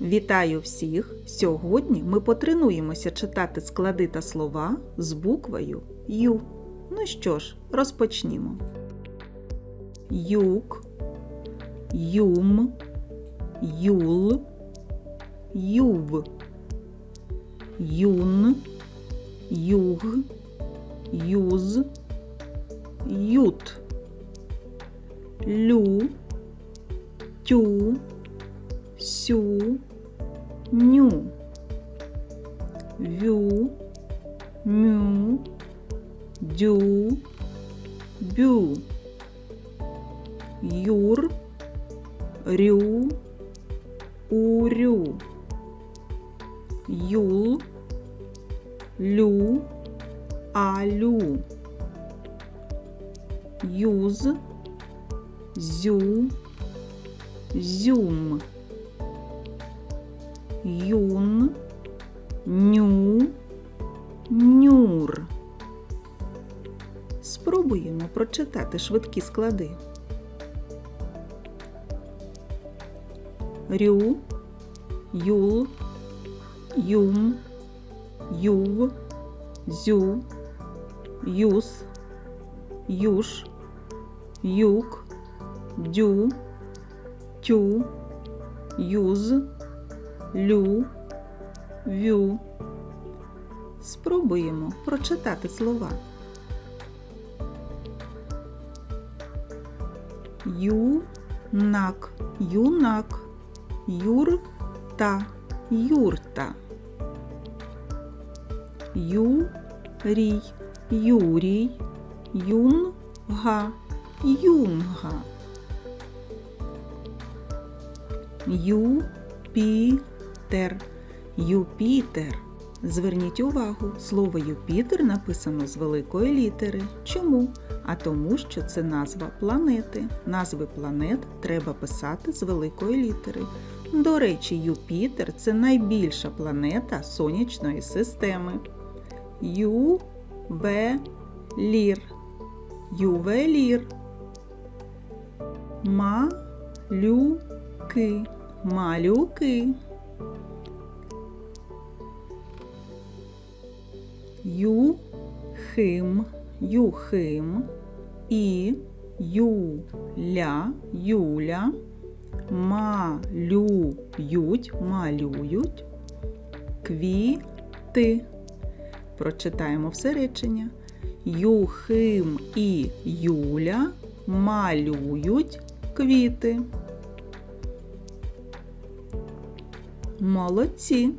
Вітаю всіх! Сьогодні ми потренуємося читати склади та слова з буквою Ю. Ну що ж, розпочнімо. Юк, Юм, Юл, Юв, Юн, Юг, Юз, Ют, Лю, Тю, Сю, Ню, Вю, Мю, Дю, Бю, Юр, Рю, Урю, Юл, Лю, Алю, Юз, Зю, Зюм, Юн, Ню, Нюр. Спробуємо прочитати швидкі склади. Рю, Юл, Юм, Юв, Зю, Юс, Юш, Юк, Дю, Тю, Юз, Лю, Вю. Спробуємо прочитати слова. Юнак, юнак, юрта, юрта. Юрій, Юрій, юнга, юнга. Юпітер, Юпітер. Зверніть увагу, слово Юпітер написано з великої літери. Чому? А тому, що це назва планети. Назви планет треба писати з великої літери. До речі, Юпітер це найбільша планета сонячної системи. Ювелір. Ювелір. Малюки. Малюки. Юхим. Юхим. І Юля. Юля. Малюють. Малюють. Квіти. Прочитаємо все речення. Юхим і Юля малюють квіти. Молодці!